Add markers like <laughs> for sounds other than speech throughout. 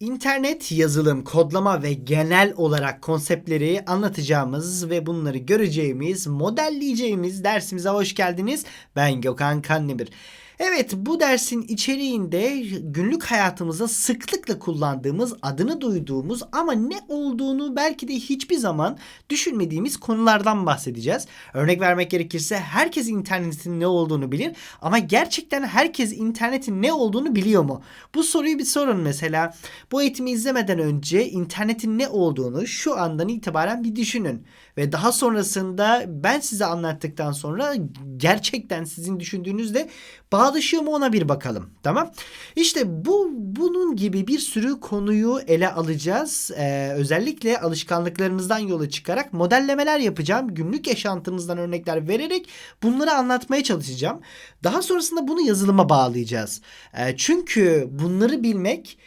İnternet, yazılım, kodlama ve genel olarak konseptleri anlatacağımız ve bunları göreceğimiz, modelleyeceğimiz dersimize hoş geldiniz. Ben Gökhan Kandemir. Evet bu dersin içeriğinde günlük hayatımızda sıklıkla kullandığımız, adını duyduğumuz ama ne olduğunu belki de hiçbir zaman düşünmediğimiz konulardan bahsedeceğiz. Örnek vermek gerekirse herkes internetin ne olduğunu bilir ama gerçekten herkes internetin ne olduğunu biliyor mu? Bu soruyu bir sorun mesela. Bu eğitimi izlemeden önce internetin ne olduğunu şu andan itibaren bir düşünün. Ve daha sonrasında ben size anlattıktan sonra gerçekten sizin düşündüğünüzde bağdaşıyor mu ona bir bakalım. Tamam. İşte bu bunun gibi bir sürü konuyu ele alacağız. Ee, özellikle alışkanlıklarınızdan yola çıkarak modellemeler yapacağım. Günlük yaşantınızdan örnekler vererek bunları anlatmaya çalışacağım. Daha sonrasında bunu yazılıma bağlayacağız. Ee, çünkü bunları bilmek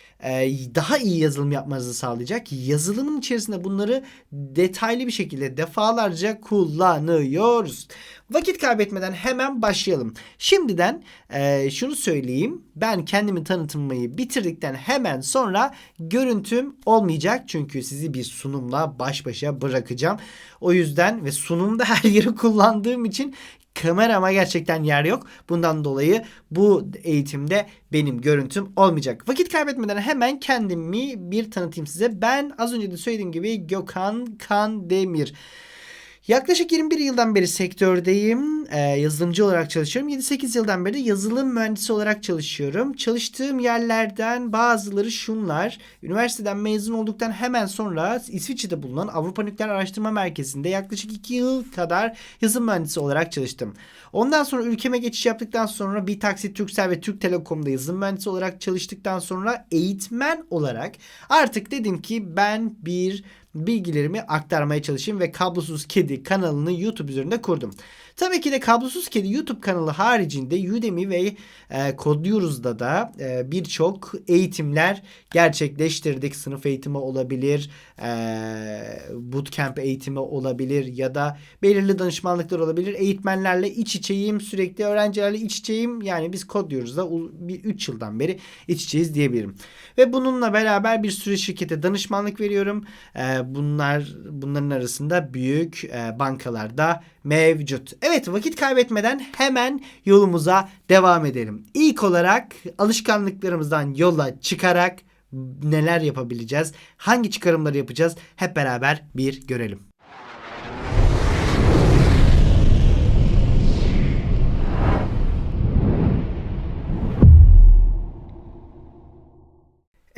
daha iyi yazılım yapmanızı sağlayacak. Yazılımın içerisinde bunları detaylı bir şekilde defalarca kullanıyoruz. Vakit kaybetmeden hemen başlayalım. Şimdiden e, şunu söyleyeyim. Ben kendimi tanıtmayı bitirdikten hemen sonra görüntüm olmayacak. Çünkü sizi bir sunumla baş başa bırakacağım. O yüzden ve sunumda <laughs> her yeri kullandığım için kamerama gerçekten yer yok. Bundan dolayı bu eğitimde benim görüntüm olmayacak. Vakit kaybetmeden hemen kendimi bir tanıtayım size. Ben az önce de söylediğim gibi Gökhan Kandemir. Yaklaşık 21 yıldan beri sektördeyim. Ee, yazılımcı olarak çalışıyorum. 7-8 yıldan beri yazılım mühendisi olarak çalışıyorum. Çalıştığım yerlerden bazıları şunlar. Üniversiteden mezun olduktan hemen sonra İsviçre'de bulunan Avrupa Nükleer Araştırma Merkezi'nde yaklaşık 2 yıl kadar yazılım mühendisi olarak çalıştım. Ondan sonra ülkeme geçiş yaptıktan sonra bir taksi Turkcell ve Türk Telekom'da yazılım mühendisi olarak çalıştıktan sonra eğitmen olarak artık dedim ki ben bir bilgilerimi aktarmaya çalışayım ve Kablosuz Kedi kanalını YouTube üzerinde kurdum. Tabii ki de Kablosuz Kedi YouTube kanalı haricinde Udemy ve e, Kodluyoruz'da da e, birçok eğitimler gerçekleştirdik. Sınıf eğitimi olabilir, e, bootcamp eğitimi olabilir ya da belirli danışmanlıklar olabilir. Eğitmenlerle iç içeyim, sürekli öğrencilerle iç içeyim. Yani biz Kodluyoruz'da 3 yıldan beri iç içeyiz diyebilirim. Ve bununla beraber bir sürü şirkete danışmanlık veriyorum. E, bunlar bunların arasında büyük e, bankalarda mevcut. Evet vakit kaybetmeden hemen yolumuza devam edelim. İlk olarak alışkanlıklarımızdan yola çıkarak neler yapabileceğiz? Hangi çıkarımları yapacağız? Hep beraber bir görelim.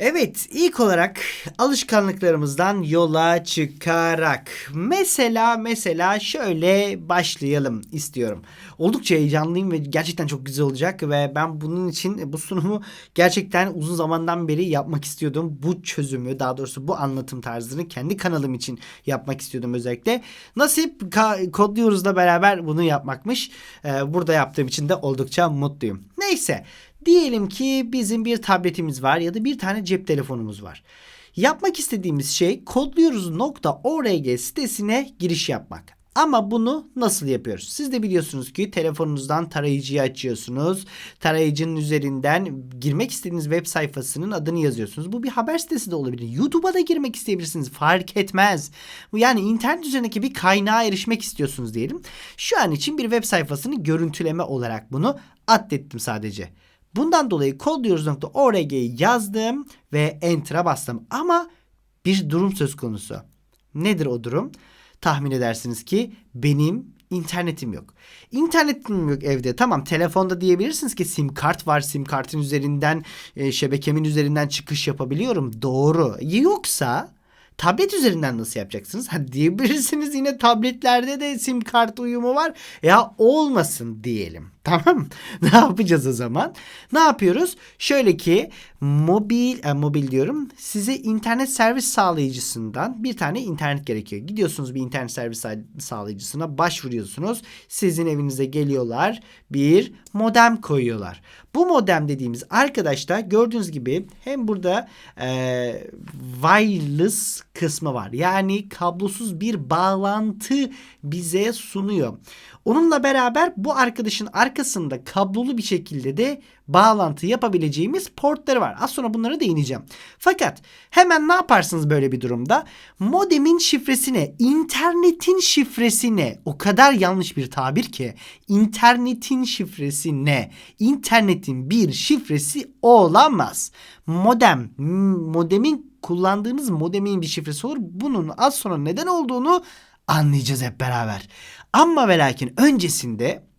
Evet, ilk olarak alışkanlıklarımızdan yola çıkarak mesela mesela şöyle başlayalım istiyorum. Oldukça heyecanlıyım ve gerçekten çok güzel olacak ve ben bunun için bu sunumu gerçekten uzun zamandan beri yapmak istiyordum. Bu çözümü, daha doğrusu bu anlatım tarzını kendi kanalım için yapmak istiyordum özellikle. Nasip kodluyoruz da beraber bunu yapmakmış. Ee, burada yaptığım için de oldukça mutluyum. Neyse. Diyelim ki bizim bir tabletimiz var ya da bir tane cep telefonumuz var. Yapmak istediğimiz şey kodluyoruz.org sitesine giriş yapmak. Ama bunu nasıl yapıyoruz? Siz de biliyorsunuz ki telefonunuzdan tarayıcıyı açıyorsunuz. Tarayıcının üzerinden girmek istediğiniz web sayfasının adını yazıyorsunuz. Bu bir haber sitesi de olabilir. YouTube'a da girmek isteyebilirsiniz. Fark etmez. Yani internet üzerindeki bir kaynağa erişmek istiyorsunuz diyelim. Şu an için bir web sayfasını görüntüleme olarak bunu addettim sadece. Bundan dolayı kodluyoruz.org'yi yazdım ve enter'a bastım. Ama bir durum söz konusu. Nedir o durum? Tahmin edersiniz ki benim internetim yok. İnternetim yok evde. Tamam telefonda diyebilirsiniz ki sim kart var. Sim kartın üzerinden e, şebekemin üzerinden çıkış yapabiliyorum. Doğru. Yoksa tablet üzerinden nasıl yapacaksınız? Ha diyebilirsiniz yine tabletlerde de sim kart uyumu var. Ya olmasın diyelim. <laughs> Tamam Ne yapacağız o zaman? Ne yapıyoruz? Şöyle ki mobil, e, mobil diyorum. Size internet servis sağlayıcısından bir tane internet gerekiyor. Gidiyorsunuz bir internet servis sağlayıcısına başvuruyorsunuz. Sizin evinize geliyorlar. Bir modem koyuyorlar. Bu modem dediğimiz arkadaşlar gördüğünüz gibi hem burada e, wireless kısmı var. Yani kablosuz bir bağlantı bize sunuyor. Onunla beraber bu arkadaşın arkadaşı arkasında kablolu bir şekilde de bağlantı yapabileceğimiz portları var. Az sonra bunlara değineceğim. Fakat hemen ne yaparsınız böyle bir durumda? Modemin şifresine, internetin şifresine o kadar yanlış bir tabir ki internetin şifresi ne? İnternetin bir şifresi olamaz. Modem, modemin kullandığımız modemin bir şifresi olur. Bunun az sonra neden olduğunu anlayacağız hep beraber. Ama ve lakin öncesinde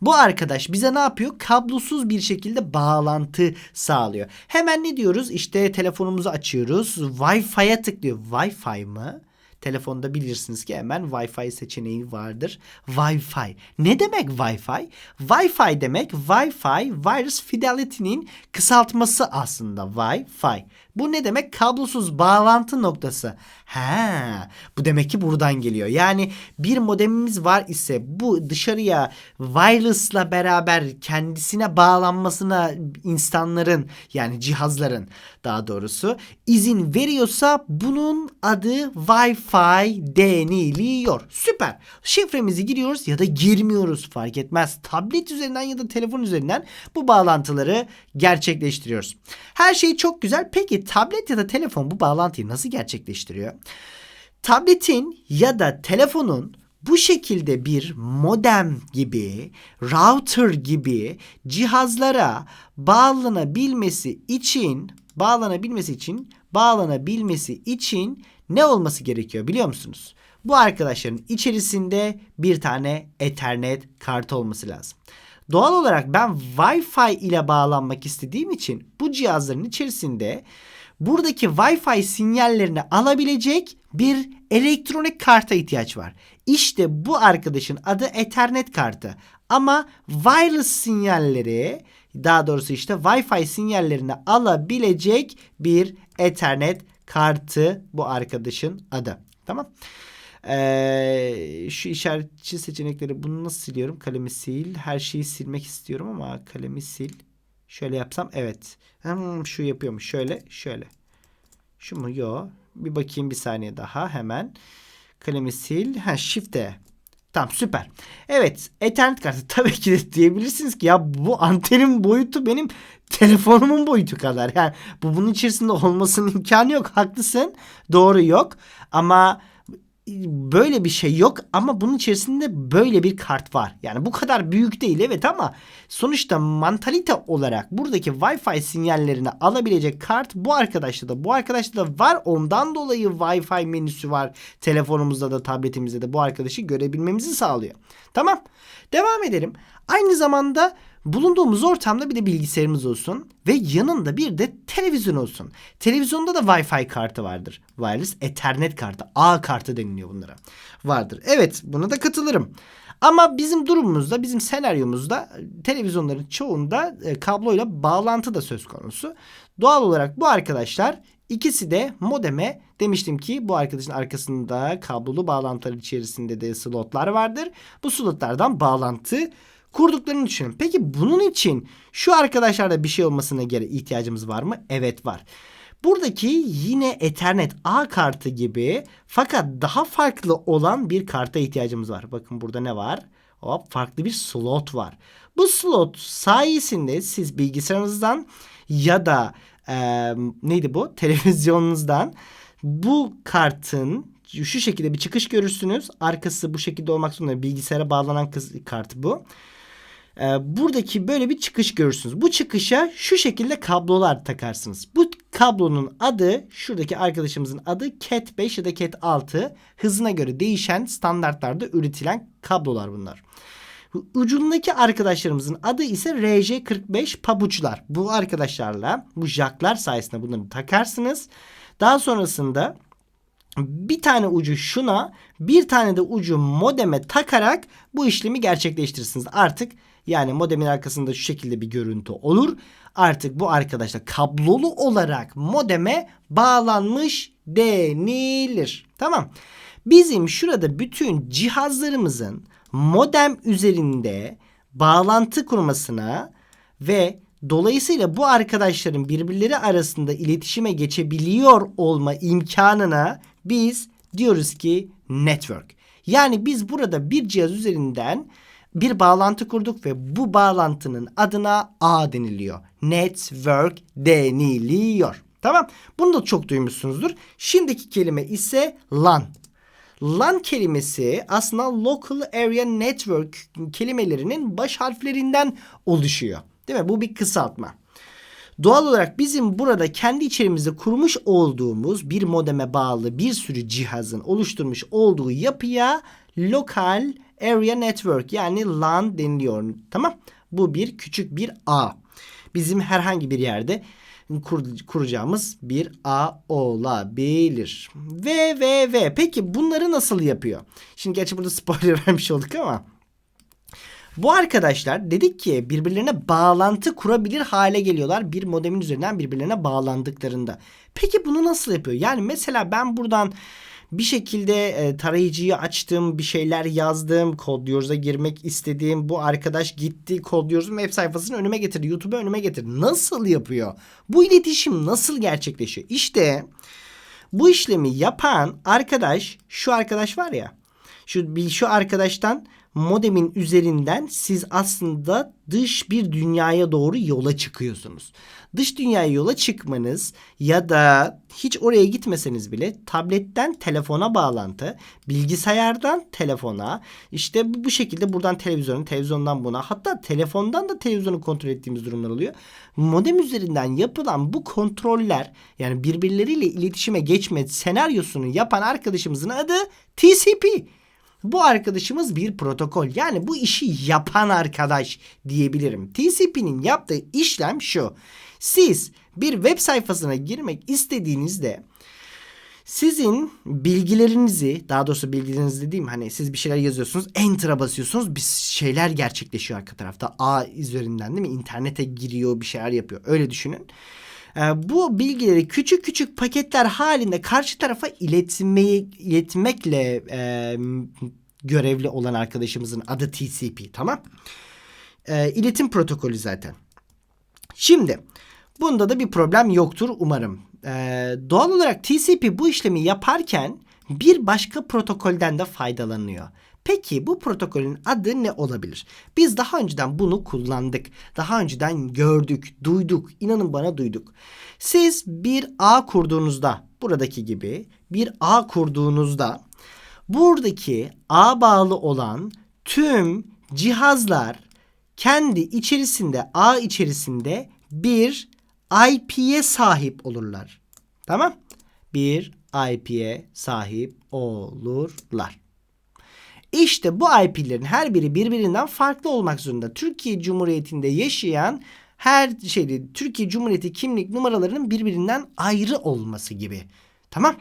bu arkadaş bize ne yapıyor? Kablosuz bir şekilde bağlantı sağlıyor. Hemen ne diyoruz? İşte telefonumuzu açıyoruz. Wi-Fi'ye tıklıyor. Wi-Fi mı? Telefonda bilirsiniz ki hemen Wi-Fi seçeneği vardır. Wi-Fi. Ne demek Wi-Fi? Wi-Fi demek Wi-Fi Virus Fidelity'nin kısaltması aslında Wi-Fi. Bu ne demek? Kablosuz bağlantı noktası. Ha, bu demek ki buradan geliyor. Yani bir modemimiz var ise bu dışarıya wireless'la beraber kendisine bağlanmasına insanların yani cihazların daha doğrusu izin veriyorsa bunun adı Wi-Fi deniliyor. Süper. Şifremizi giriyoruz ya da girmiyoruz fark etmez. Tablet üzerinden ya da telefon üzerinden bu bağlantıları gerçekleştiriyoruz. Her şey çok güzel. Peki tablet ya da telefon bu bağlantıyı nasıl gerçekleştiriyor? Tabletin ya da telefonun bu şekilde bir modem gibi, router gibi cihazlara bağlanabilmesi için, bağlanabilmesi için, bağlanabilmesi için ne olması gerekiyor biliyor musunuz? Bu arkadaşların içerisinde bir tane Ethernet kartı olması lazım. Doğal olarak ben Wi-Fi ile bağlanmak istediğim için bu cihazların içerisinde buradaki Wi-Fi sinyallerini alabilecek bir elektronik karta ihtiyaç var. İşte bu arkadaşın adı Ethernet kartı. Ama wireless sinyalleri daha doğrusu işte Wi-Fi sinyallerini alabilecek bir Ethernet kartı bu arkadaşın adı. Tamam. Ee, şu işaretçi seçenekleri bunu nasıl siliyorum? Kalemi sil. Her şeyi silmek istiyorum ama kalemi sil. Şöyle yapsam evet. Hmm, şu yapıyormuş. Şöyle şöyle. Şu mu? Yo. Bir bakayım bir saniye daha hemen. Kalemi sil. Ha shift'e. Tamam süper. Evet Ethernet kartı <laughs> tabii ki de diyebilirsiniz ki ya bu antenin boyutu benim telefonumun boyutu kadar. Yani bu bunun içerisinde olmasının imkanı yok. Haklısın. Doğru yok. Ama böyle bir şey yok ama bunun içerisinde böyle bir kart var. Yani bu kadar büyük değil evet ama sonuçta mantalite olarak buradaki Wi-Fi sinyallerini alabilecek kart bu arkadaşta da bu arkadaşta da var. Ondan dolayı Wi-Fi menüsü var. Telefonumuzda da tabletimizde de bu arkadaşı görebilmemizi sağlıyor. Tamam. Devam edelim. Aynı zamanda bulunduğumuz ortamda bir de bilgisayarımız olsun ve yanında bir de televizyon olsun. Televizyonda da Wi-Fi kartı vardır. Wireless Ethernet kartı, A kartı deniliyor bunlara. Vardır. Evet, buna da katılırım. Ama bizim durumumuzda, bizim senaryomuzda televizyonların çoğunda e, kabloyla bağlantı da söz konusu. Doğal olarak bu arkadaşlar ikisi de modeme demiştim ki bu arkadaşın arkasında kablolu bağlantılar içerisinde de slotlar vardır. Bu slotlardan bağlantı kurduklarını düşünün. Peki bunun için şu arkadaşlarda bir şey olmasına göre ihtiyacımız var mı? Evet var. Buradaki yine Ethernet A kartı gibi fakat daha farklı olan bir karta ihtiyacımız var. Bakın burada ne var? Hop farklı bir slot var. Bu slot sayesinde siz bilgisayarınızdan ya da e, neydi bu? <laughs> Televizyonunuzdan bu kartın şu şekilde bir çıkış görürsünüz. Arkası bu şekilde olmak zorunda. Bilgisayara bağlanan kart bu. Ee, buradaki böyle bir çıkış görürsünüz. Bu çıkışa şu şekilde kablolar takarsınız. Bu kablonun adı şuradaki arkadaşımızın adı Cat 5 ya da Cat 6 hızına göre değişen standartlarda üretilen kablolar bunlar. Ucundaki arkadaşlarımızın adı ise RJ45 pabuçlar. Bu arkadaşlarla bu jacklar sayesinde bunları takarsınız. Daha sonrasında bir tane ucu şuna bir tane de ucu modeme takarak bu işlemi gerçekleştirirsiniz. Artık yani modemin arkasında şu şekilde bir görüntü olur. Artık bu arkadaşlar kablolu olarak modeme bağlanmış denilir. Tamam. Bizim şurada bütün cihazlarımızın modem üzerinde bağlantı kurmasına ve dolayısıyla bu arkadaşların birbirleri arasında iletişime geçebiliyor olma imkanına biz diyoruz ki network. Yani biz burada bir cihaz üzerinden bir bağlantı kurduk ve bu bağlantının adına A deniliyor. Network deniliyor. Tamam. Bunu da çok duymuşsunuzdur. Şimdiki kelime ise LAN. LAN kelimesi aslında Local Area Network kelimelerinin baş harflerinden oluşuyor. Değil mi? Bu bir kısaltma. Doğal olarak bizim burada kendi içerimizde kurmuş olduğumuz bir modeme bağlı bir sürü cihazın oluşturmuş olduğu yapıya Local Area Network yani LAN deniliyor. Tamam? Bu bir küçük bir ağ. Bizim herhangi bir yerde kur, kuracağımız bir ağ olabilir. Ve ve ve peki bunları nasıl yapıyor? Şimdi gerçi burada <laughs> spoiler vermiş olduk ama bu arkadaşlar dedik ki birbirlerine bağlantı kurabilir hale geliyorlar bir modemin üzerinden birbirlerine bağlandıklarında. Peki bunu nasıl yapıyor? Yani mesela ben buradan bir şekilde e, tarayıcıyı açtım, bir şeyler yazdım, Code girmek istediğim bu arkadaş gitti Code web sayfasını önüme getirdi, YouTube'a önüme getirdi. Nasıl yapıyor? Bu iletişim nasıl gerçekleşiyor? İşte bu işlemi yapan arkadaş, şu arkadaş var ya, şu şu arkadaştan modemin üzerinden siz aslında dış bir dünyaya doğru yola çıkıyorsunuz. Dış dünyaya yola çıkmanız ya da hiç oraya gitmeseniz bile tabletten telefona bağlantı, bilgisayardan telefona, işte bu, şekilde buradan televizyona, televizyondan buna, hatta telefondan da televizyonu kontrol ettiğimiz durumlar oluyor. Modem üzerinden yapılan bu kontroller yani birbirleriyle iletişime geçme senaryosunu yapan arkadaşımızın adı TCP. Bu arkadaşımız bir protokol. Yani bu işi yapan arkadaş diyebilirim. TCP'nin yaptığı işlem şu. Siz bir web sayfasına girmek istediğinizde sizin bilgilerinizi daha doğrusu bilgilerinizi dediğim hani siz bir şeyler yazıyorsunuz enter'a basıyorsunuz bir şeyler gerçekleşiyor arka tarafta A üzerinden değil mi internete giriyor bir şeyler yapıyor öyle düşünün. Ee, bu bilgileri küçük küçük paketler halinde karşı tarafa iletmeyi iletmekle e, görevli olan arkadaşımızın adı TCP tamam. E, iletim protokolü zaten. Şimdi bunda da bir problem yoktur umarım. E, doğal olarak TCP bu işlemi yaparken bir başka protokolden de faydalanıyor. Peki bu protokolün adı ne olabilir? Biz daha önceden bunu kullandık. Daha önceden gördük, duyduk. İnanın bana duyduk. Siz bir ağ kurduğunuzda buradaki gibi bir ağ kurduğunuzda buradaki ağ bağlı olan tüm cihazlar kendi içerisinde ağ içerisinde bir IP'ye sahip olurlar. Tamam? Bir IP'ye sahip olurlar. İşte bu IP'lerin her biri birbirinden farklı olmak zorunda. Türkiye Cumhuriyeti'nde yaşayan her şeyde Türkiye Cumhuriyeti kimlik numaralarının birbirinden ayrı olması gibi. Tamam?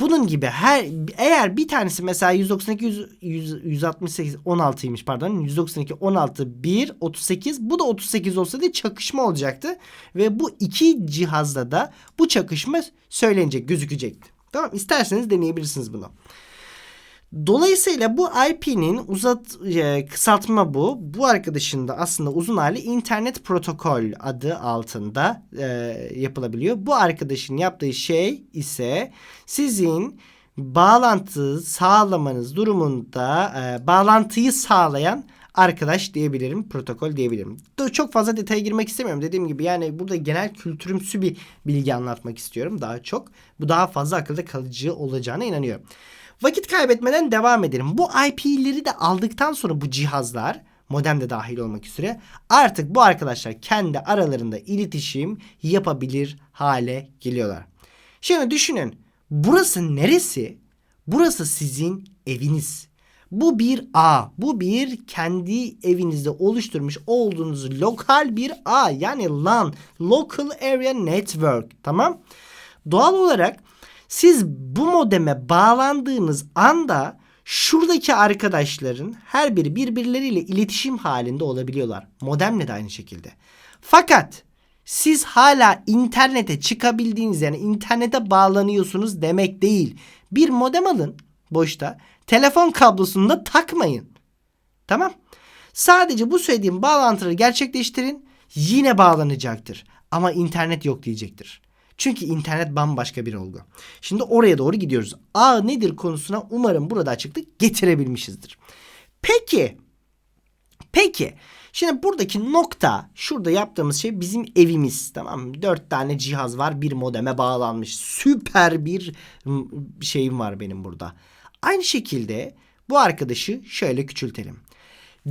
Bunun gibi her eğer bir tanesi mesela 192 100, 100, 168 16'ymış pardon 192 16 1 38 bu da 38 olsaydı çakışma olacaktı ve bu iki cihazda da bu çakışma söylenecek gözükecekti. Tamam isterseniz deneyebilirsiniz bunu. Dolayısıyla bu IP'nin uzat e, kısaltma bu. Bu arkadaşın da aslında uzun hali internet protokol adı altında e, yapılabiliyor. Bu arkadaşın yaptığı şey ise sizin bağlantı sağlamanız durumunda e, bağlantıyı sağlayan arkadaş diyebilirim, protokol diyebilirim. Çok fazla detaya girmek istemiyorum. Dediğim gibi yani burada genel kültürümsü bir bilgi anlatmak istiyorum daha çok. Bu daha fazla akılda kalıcı olacağına inanıyorum. Vakit kaybetmeden devam edelim. Bu IP'leri de aldıktan sonra bu cihazlar modem de dahil olmak üzere artık bu arkadaşlar kendi aralarında iletişim yapabilir hale geliyorlar. Şimdi düşünün burası neresi? Burası sizin eviniz. Bu bir ağ. Bu bir kendi evinizde oluşturmuş olduğunuz lokal bir ağ. Yani LAN. Local Area Network. Tamam. Doğal olarak siz bu modeme bağlandığınız anda şuradaki arkadaşların her biri birbirleriyle iletişim halinde olabiliyorlar. Modemle de aynı şekilde. Fakat siz hala internete çıkabildiğiniz yani internete bağlanıyorsunuz demek değil. Bir modem alın boşta. Telefon kablosunu da takmayın. Tamam? Sadece bu söylediğim bağlantıları gerçekleştirin. Yine bağlanacaktır. Ama internet yok diyecektir. Çünkü internet bambaşka bir olgu. Şimdi oraya doğru gidiyoruz. A nedir konusuna umarım burada açıklık getirebilmişizdir. Peki Peki şimdi buradaki nokta şurada yaptığımız şey bizim evimiz tamam mı? Dört tane cihaz var bir modeme bağlanmış süper bir şeyim var benim burada. Aynı şekilde bu arkadaşı şöyle küçültelim.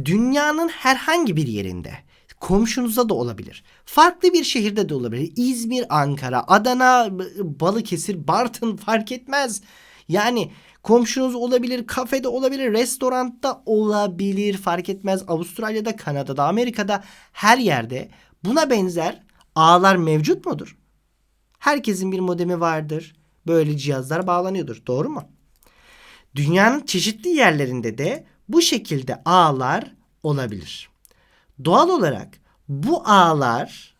Dünyanın herhangi bir yerinde komşunuzda da olabilir. Farklı bir şehirde de olabilir. İzmir, Ankara, Adana, Balıkesir, Bartın fark etmez. Yani komşunuz olabilir, kafede olabilir, restoranda olabilir fark etmez. Avustralya'da, Kanada'da, Amerika'da her yerde buna benzer ağlar mevcut mudur? Herkesin bir modemi vardır. Böyle cihazlar bağlanıyordur. Doğru mu? Dünyanın çeşitli yerlerinde de bu şekilde ağlar olabilir. Doğal olarak bu ağlar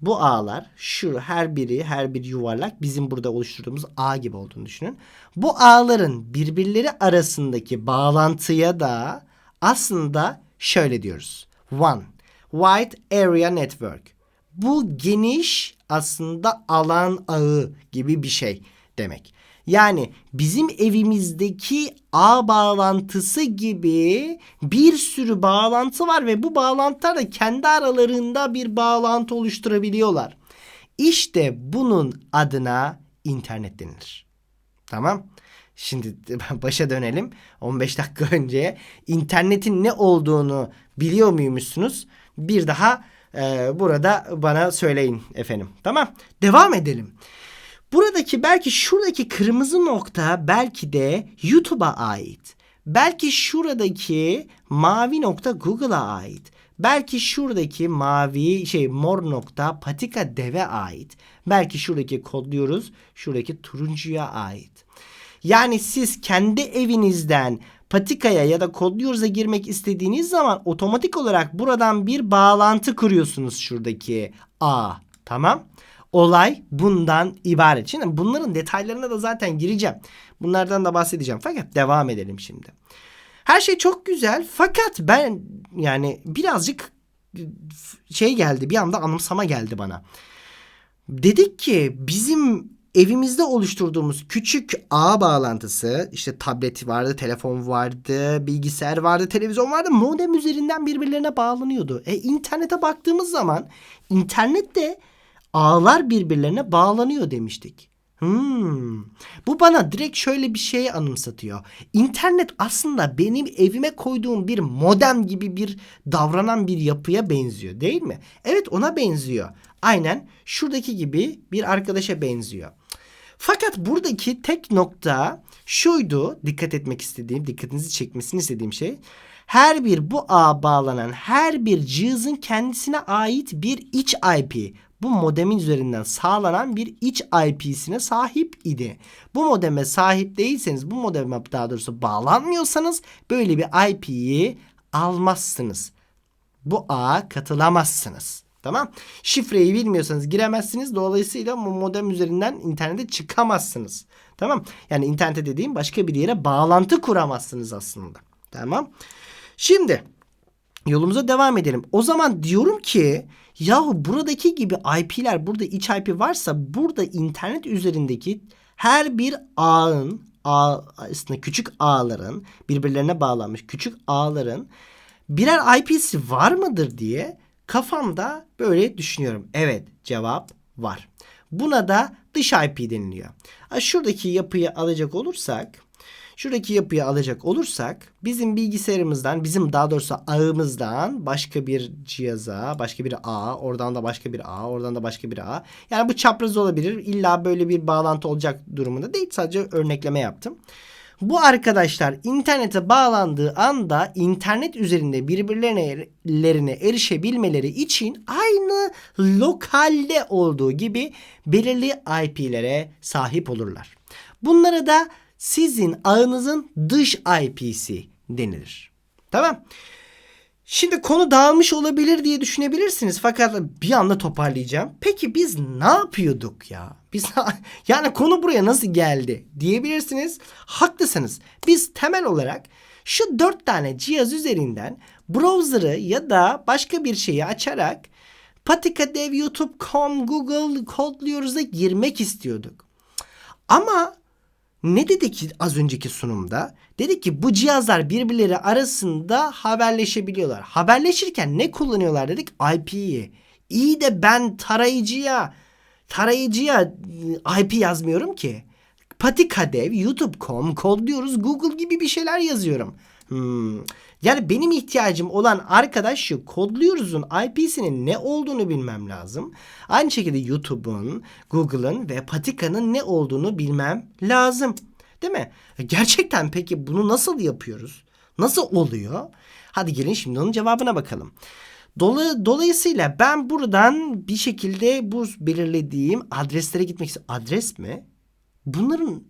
bu ağlar şu her biri her bir yuvarlak bizim burada oluşturduğumuz ağ gibi olduğunu düşünün. Bu ağların birbirleri arasındaki bağlantıya da aslında şöyle diyoruz. One, Wide Area Network. Bu geniş aslında alan ağı gibi bir şey demek. Yani bizim evimizdeki ağ bağlantısı gibi bir sürü bağlantı var ve bu bağlantılar da kendi aralarında bir bağlantı oluşturabiliyorlar. İşte bunun adına internet denilir. Tamam? Şimdi <laughs> başa dönelim. 15 dakika önce internetin ne olduğunu biliyor muymuşsunuz? Bir daha e, burada bana söyleyin efendim. Tamam? Devam edelim. Buradaki belki şuradaki kırmızı nokta belki de YouTube'a ait. Belki şuradaki mavi nokta Google'a ait. Belki şuradaki mavi şey mor nokta patika deve ait. Belki şuradaki kodluyoruz şuradaki turuncuya ait. Yani siz kendi evinizden patikaya ya da kodluyoruz'a girmek istediğiniz zaman otomatik olarak buradan bir bağlantı kuruyorsunuz şuradaki A. Tamam? Olay bundan ibaret. Şimdi bunların detaylarına da zaten gireceğim. Bunlardan da bahsedeceğim. Fakat devam edelim şimdi. Her şey çok güzel fakat ben yani birazcık şey geldi bir anda anımsama geldi bana. Dedik ki bizim evimizde oluşturduğumuz küçük ağ bağlantısı işte tablet vardı, telefon vardı, bilgisayar vardı, televizyon vardı. Modem üzerinden birbirlerine bağlanıyordu. E internete baktığımız zaman internette ağlar birbirlerine bağlanıyor demiştik. Hmm. Bu bana direkt şöyle bir şey anımsatıyor. İnternet aslında benim evime koyduğum bir modem gibi bir davranan bir yapıya benziyor değil mi? Evet ona benziyor. Aynen şuradaki gibi bir arkadaşa benziyor. Fakat buradaki tek nokta şuydu dikkat etmek istediğim, dikkatinizi çekmesini istediğim şey. Her bir bu ağa bağlanan her bir cihazın kendisine ait bir iç IP bu modemin üzerinden sağlanan bir iç IP'sine sahip idi. Bu modeme sahip değilseniz, bu modeme daha doğrusu bağlanmıyorsanız böyle bir IP'yi almazsınız. Bu ağa katılamazsınız. Tamam. Şifreyi bilmiyorsanız giremezsiniz. Dolayısıyla bu modem üzerinden internete çıkamazsınız. Tamam. Yani internete dediğim başka bir yere bağlantı kuramazsınız aslında. Tamam. Şimdi yolumuza devam edelim. O zaman diyorum ki yahu buradaki gibi IP'ler burada iç IP varsa burada internet üzerindeki her bir ağın ağ, aslında küçük ağların birbirlerine bağlanmış küçük ağların birer IP'si var mıdır diye kafamda böyle düşünüyorum. Evet cevap var. Buna da dış IP deniliyor. Şuradaki yapıyı alacak olursak Şuradaki yapıyı alacak olursak bizim bilgisayarımızdan bizim daha doğrusu ağımızdan başka bir cihaza başka bir ağ oradan da başka bir ağ oradan da başka bir ağ. Yani bu çapraz olabilir. İlla böyle bir bağlantı olacak durumunda değil. Sadece örnekleme yaptım. Bu arkadaşlar internete bağlandığı anda internet üzerinde birbirlerine erişebilmeleri için aynı lokalde olduğu gibi belirli IP'lere sahip olurlar. Bunlara da sizin ağınızın dış IP'si denilir. Tamam. Şimdi konu dağılmış olabilir diye düşünebilirsiniz fakat bir anda toparlayacağım. Peki biz ne yapıyorduk ya? Biz <laughs> yani konu buraya nasıl geldi diyebilirsiniz. Haklısınız. Biz temel olarak şu dört tane cihaz üzerinden browser'ı ya da başka bir şeyi açarak Patika Dev, YouTube.com, Google kodluyoruz'a girmek istiyorduk. Ama ne dedik az önceki sunumda? Dedik ki bu cihazlar birbirleri arasında haberleşebiliyorlar. Haberleşirken ne kullanıyorlar dedik? IP'yi. İyi de ben tarayıcıya tarayıcıya ıı, IP yazmıyorum ki. Patikadev, YouTube.com, kodluyoruz, Google gibi bir şeyler yazıyorum. Hmm. Yani benim ihtiyacım olan arkadaş şu. Kodluyoruz'un IP'sinin ne olduğunu bilmem lazım. Aynı şekilde YouTube'un, Google'ın ve Patika'nın ne olduğunu bilmem lazım. Değil mi? Gerçekten peki bunu nasıl yapıyoruz? Nasıl oluyor? Hadi gelin şimdi onun cevabına bakalım. Dolu, dolayısıyla ben buradan bir şekilde bu belirlediğim adreslere gitmek istiyorum. Adres mi? Bunların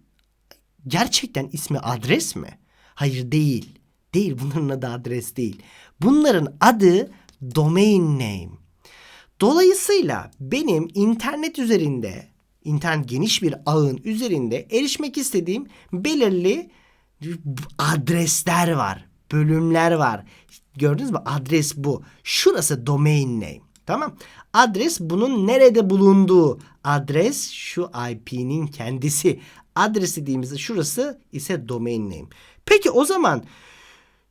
gerçekten ismi adres mi? Hayır değil. Değil bunların adı adres değil. Bunların adı domain name. Dolayısıyla benim internet üzerinde, internet geniş bir ağın üzerinde erişmek istediğim belirli adresler var, bölümler var. Gördünüz mü? Adres bu. Şurası domain name. Tamam. Adres bunun nerede bulunduğu. Adres şu IP'nin kendisi. Adres dediğimizde şurası ise domain name. Peki o zaman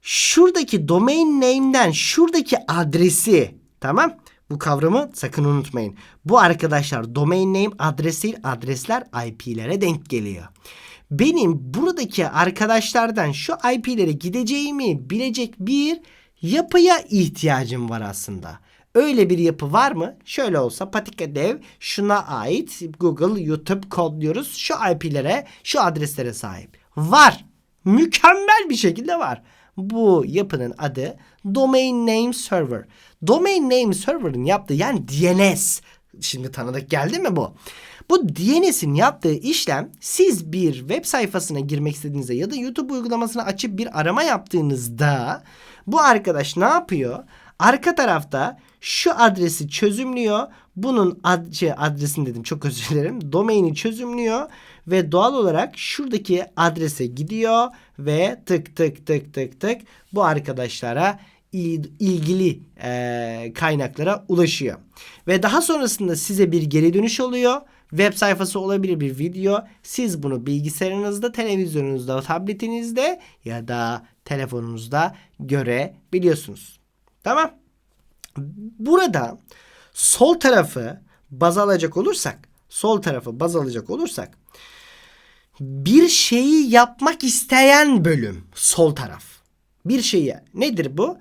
şuradaki domain name'den şuradaki adresi tamam bu kavramı sakın unutmayın. Bu arkadaşlar domain name adres değil adresler IP'lere denk geliyor. Benim buradaki arkadaşlardan şu IP'lere gideceğimi bilecek bir yapıya ihtiyacım var aslında. Öyle bir yapı var mı? Şöyle olsa Patika Dev şuna ait Google, YouTube kodluyoruz. Şu IP'lere, şu adreslere sahip. Var. Mükemmel bir şekilde var. Bu yapının adı Domain Name Server. Domain Name Server'ın yaptığı yani DNS. Şimdi tanıdık geldi mi bu? Bu DNS'in yaptığı işlem siz bir web sayfasına girmek istediğinizde ya da YouTube uygulamasını açıp bir arama yaptığınızda bu arkadaş ne yapıyor? Arka tarafta şu adresi çözümlüyor. Bunun ad şey, adresini dedim çok özür dilerim. Domaini çözümlüyor ve doğal olarak şuradaki adrese gidiyor ve tık tık tık tık tık bu arkadaşlara ilgili e, kaynaklara ulaşıyor. Ve daha sonrasında size bir geri dönüş oluyor. Web sayfası olabilir bir video. Siz bunu bilgisayarınızda, televizyonunuzda, tabletinizde ya da telefonunuzda görebiliyorsunuz. Tamam. Burada sol tarafı baz alacak olursak, sol tarafı baz alacak olursak bir şeyi yapmak isteyen bölüm sol taraf. Bir şeyi nedir bu?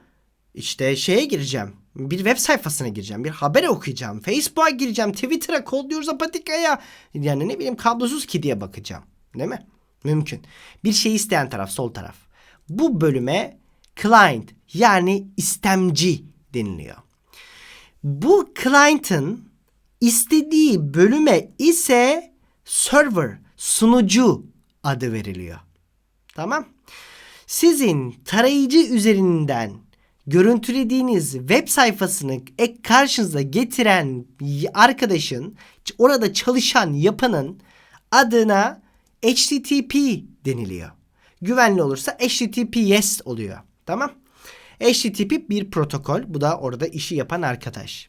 İşte şeye gireceğim. Bir web sayfasına gireceğim. Bir haber okuyacağım. Facebook'a gireceğim. Twitter'a kodluyoruz apatikaya. Yani ne bileyim kablosuz kediye bakacağım. Değil mi? Mümkün. Bir şey isteyen taraf sol taraf. Bu bölüme client yani istemci deniliyor. Bu client'ın istediği bölüme ise server, sunucu adı veriliyor. Tamam? Sizin tarayıcı üzerinden görüntülediğiniz web sayfasını ek karşınıza getiren arkadaşın orada çalışan yapının adına HTTP deniliyor. Güvenli olursa HTTPS oluyor. Tamam? HTTP bir protokol. Bu da orada işi yapan arkadaş.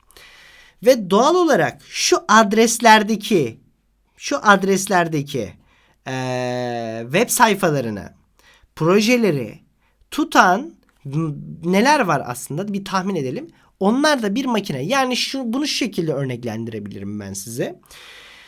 Ve doğal olarak şu adreslerdeki şu adreslerdeki e, web sayfalarını, projeleri tutan neler var aslında bir tahmin edelim. Onlar da bir makine. Yani şu bunu şu şekilde örneklendirebilirim ben size.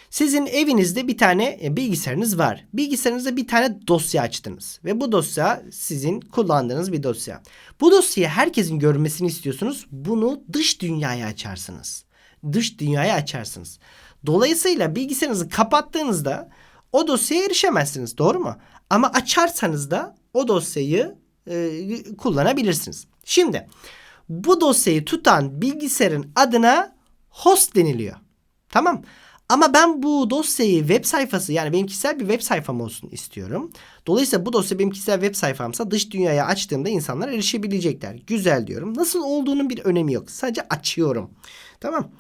Sizin evinizde bir tane e, bilgisayarınız var. Bilgisayarınızda bir tane dosya açtınız ve bu dosya sizin kullandığınız bir dosya. Bu dosyayı herkesin görmesini istiyorsunuz. Bunu dış dünyaya açarsınız. Dış dünyaya açarsınız. Dolayısıyla bilgisayarınızı kapattığınızda o dosyaya erişemezsiniz. Doğru mu? Ama açarsanız da o dosyayı e, kullanabilirsiniz. Şimdi bu dosyayı tutan bilgisayarın adına host deniliyor. Tamam. Ama ben bu dosyayı web sayfası yani benim kişisel bir web sayfam olsun istiyorum. Dolayısıyla bu dosya benim kişisel web sayfamsa dış dünyaya açtığımda insanlar erişebilecekler. Güzel diyorum. Nasıl olduğunun bir önemi yok. Sadece açıyorum. Tamam.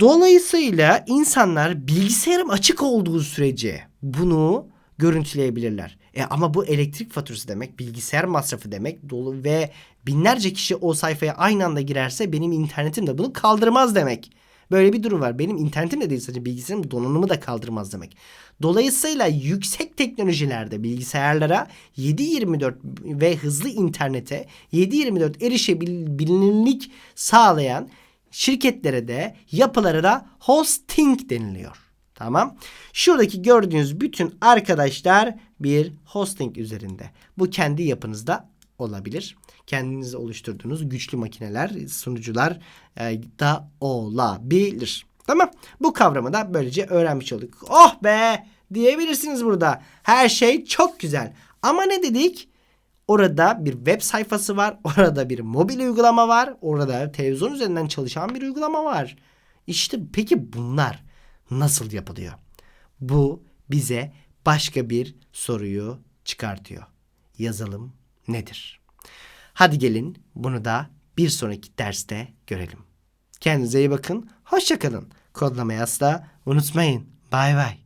Dolayısıyla insanlar bilgisayarım açık olduğu sürece bunu görüntüleyebilirler. E ama bu elektrik faturası demek, bilgisayar masrafı demek dolu ve binlerce kişi o sayfaya aynı anda girerse benim internetim de bunu kaldırmaz demek. Böyle bir durum var. Benim internetim de değil sadece bilgisayarım donanımı da kaldırmaz demek. Dolayısıyla yüksek teknolojilerde bilgisayarlara 7/24 ve hızlı internete 7/24 erişebilirlik sağlayan şirketlere de yapılara da hosting deniliyor. Tamam. Şuradaki gördüğünüz bütün arkadaşlar bir hosting üzerinde. Bu kendi yapınızda olabilir. Kendiniz oluşturduğunuz güçlü makineler, sunucular e, da olabilir. Tamam. Bu kavramı da böylece öğrenmiş olduk. Oh be diyebilirsiniz burada. Her şey çok güzel. Ama ne dedik? Orada bir web sayfası var. <laughs> Orada bir mobil uygulama var. Orada televizyon üzerinden çalışan bir uygulama var. İşte peki bunlar nasıl yapılıyor? Bu bize başka bir soruyu çıkartıyor. Yazılım nedir? Hadi gelin bunu da bir sonraki derste görelim. Kendinize iyi bakın. Hoşçakalın. Kodlamayı asla unutmayın. Bay bay.